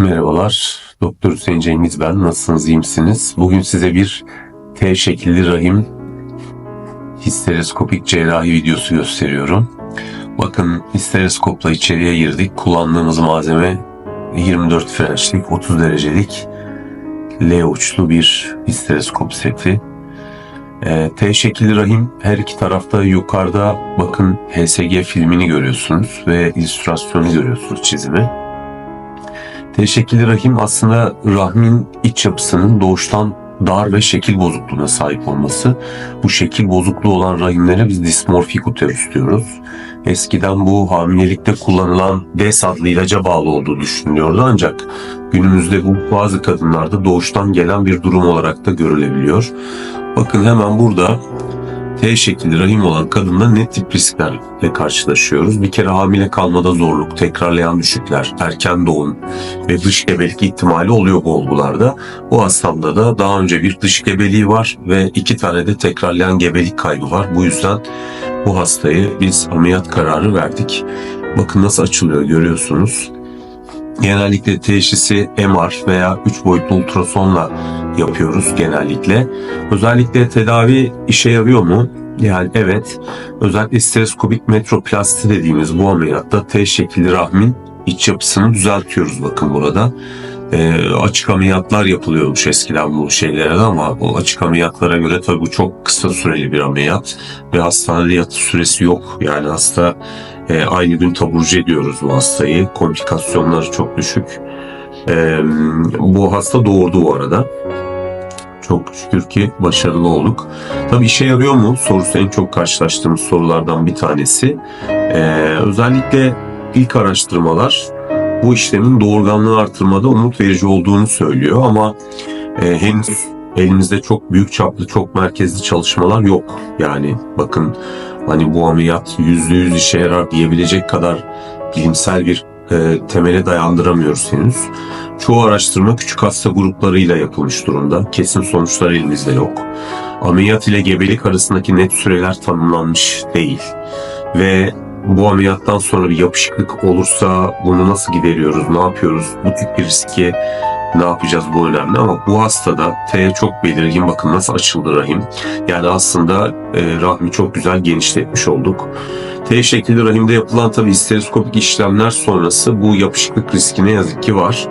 Merhabalar, Doktor Hüseyin Cengiz ben. Nasılsınız, iyi misiniz? Bugün size bir T şekilli rahim histeroskopik cerrahi videosu gösteriyorum. Bakın histeroskopla içeriye girdik. Kullandığımız malzeme 24 frençlik, 30 derecelik L uçlu bir histeroskop seti. Ee, T şekilli rahim her iki tarafta yukarıda bakın HSG filmini görüyorsunuz ve illüstrasyonu görüyorsunuz çizimi. T-şekilli rahim aslında rahmin iç yapısının doğuştan dar ve şekil bozukluğuna sahip olması. Bu şekil bozukluğu olan rahimlere biz dismorfik uterus diyoruz. Eskiden bu hamilelikte kullanılan DES adlı ilaca bağlı olduğu düşünülüyordu ancak günümüzde bu bazı kadınlarda doğuştan gelen bir durum olarak da görülebiliyor. Bakın hemen burada T şekilli rahim olan kadında ne tip risklerle karşılaşıyoruz? Bir kere hamile kalmada zorluk, tekrarlayan düşükler, erken doğum ve dış gebelik ihtimali oluyor bu olgularda. Bu hastamda da daha önce bir dış gebeliği var ve iki tane de tekrarlayan gebelik kaybı var. Bu yüzden bu hastayı biz ameliyat kararı verdik. Bakın nasıl açılıyor görüyorsunuz. Genellikle teşhisi MR veya 3 boyutlu ultrasonla yapıyoruz genellikle. Özellikle tedavi işe yarıyor mu? Yani evet. Özellikle stereoskopik metroplasti dediğimiz bu ameliyatta T şekilli rahmin iç yapısını düzeltiyoruz bakın burada. Ee, açık ameliyatlar yapılıyormuş eskiden bu şeylere ama o açık ameliyatlara göre tabii bu çok kısa süreli bir ameliyat ve hastanede yatış süresi yok. Yani hasta e, aynı gün taburcu ediyoruz bu hastayı. Komplikasyonları çok düşük. E, bu hasta doğurdu bu arada. Çok şükür ki başarılı olduk. Tabii işe yarıyor mu sorusu en çok karşılaştığımız sorulardan bir tanesi. E, özellikle ilk araştırmalar bu işlemin doğurganlığı artırmada umut verici olduğunu söylüyor ama e, henüz elimizde çok büyük çaplı, çok merkezli çalışmalar yok. Yani bakın hani bu ameliyat yüzde yüz işe yarar diyebilecek kadar bilimsel bir e, temele dayandıramıyoruz henüz. Çoğu araştırma küçük hasta gruplarıyla yapılmış durumda. Kesin sonuçlar elimizde yok. Ameliyat ile gebelik arasındaki net süreler tanımlanmış değil. Ve bu ameliyattan sonra bir yapışıklık olursa bunu nasıl gideriyoruz, ne yapıyoruz? Bu tip bir riski ne yapacağız bu önemli ama bu hastada T çok belirgin bakın nasıl açıldı rahim. Yani aslında e, rahmi çok güzel genişletmiş olduk. T şekilli rahimde yapılan tabi histeroskopik işlemler sonrası bu yapışıklık riski ne yazık ki var.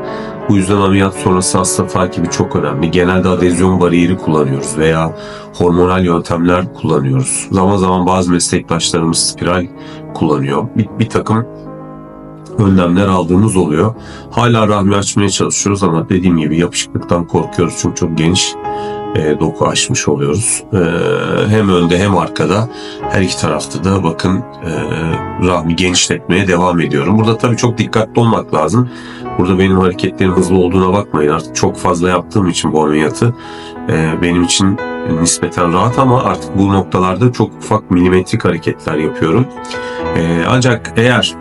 Bu yüzden ameliyat sonrası hasta takibi çok önemli. Genelde adezyon bariyeri kullanıyoruz veya hormonal yöntemler kullanıyoruz. Zaman zaman bazı meslektaşlarımız spiral kullanıyor. Bir, bir takım önlemler aldığımız oluyor. Hala rahmi açmaya çalışıyoruz ama dediğim gibi yapışıklıktan korkuyoruz çünkü çok geniş e, doku açmış oluyoruz. E, hem önde hem arkada her iki tarafta da bakın e, rahmi genişletmeye devam ediyorum. Burada tabii çok dikkatli olmak lazım. Burada benim hareketlerim hızlı olduğuna bakmayın. Artık çok fazla yaptığım için bu ameliyatı e, benim için nispeten rahat ama artık bu noktalarda çok ufak milimetrik hareketler yapıyorum. E, ancak eğer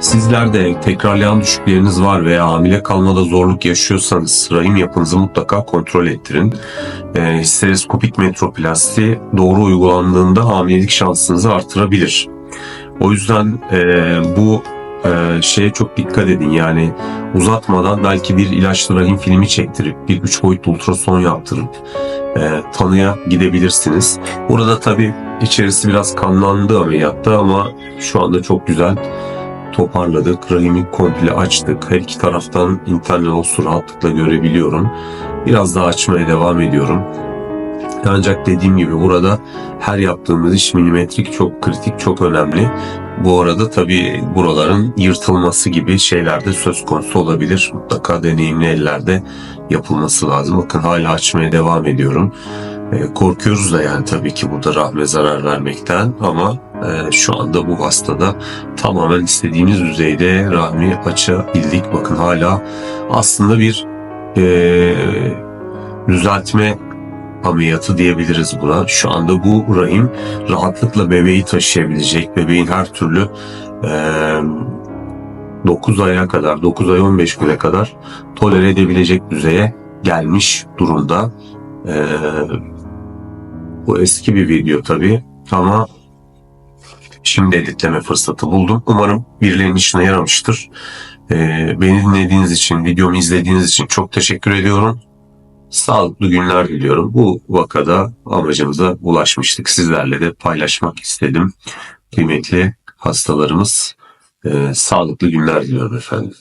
Sizler de tekrarlayan düşükleriniz var veya hamile kalmada zorluk yaşıyorsanız rahim yapınızı mutlaka kontrol ettirin. E, histeroskopik metroplasti doğru uygulandığında hamilelik şansınızı artırabilir. O yüzden e, bu e, şeye çok dikkat edin yani uzatmadan belki bir ilaçlı rahim filmi çektirip bir üç boyutlu ultrason yaptırıp e, tanıya gidebilirsiniz. Burada tabii içerisi biraz kanlandı ameliyatta ama şu anda çok güzel toparladık. Rahimi komple açtık. Her iki taraftan internet rahatlıkla görebiliyorum. Biraz daha açmaya devam ediyorum. Ancak dediğim gibi burada her yaptığımız iş milimetrik çok kritik, çok önemli. Bu arada tabii buraların yırtılması gibi şeyler de söz konusu olabilir. Mutlaka deneyimli ellerde yapılması lazım. Bakın hala açmaya devam ediyorum. E, korkuyoruz da yani tabii ki burada rahme zarar vermekten ama e, şu anda bu hastada tamamen istediğimiz düzeyde rahmi açabildik. Bakın hala aslında bir e, düzeltme ameliyatı diyebiliriz buna. Şu anda bu rahim rahatlıkla bebeği taşıyabilecek. Bebeğin her türlü e, 9 aya kadar, 9 ay 15 güne kadar tolere edebilecek düzeye gelmiş durumda. E, bu eski bir video tabii ama şimdi editleme fırsatı buldum. Umarım birilerinin işine yaramıştır. Beni dinlediğiniz için, videomu izlediğiniz için çok teşekkür ediyorum. Sağlıklı günler diliyorum. Bu vakada amacımıza ulaşmıştık. Sizlerle de paylaşmak istedim. Kıymetli hastalarımız, e, sağlıklı günler diliyorum efendim.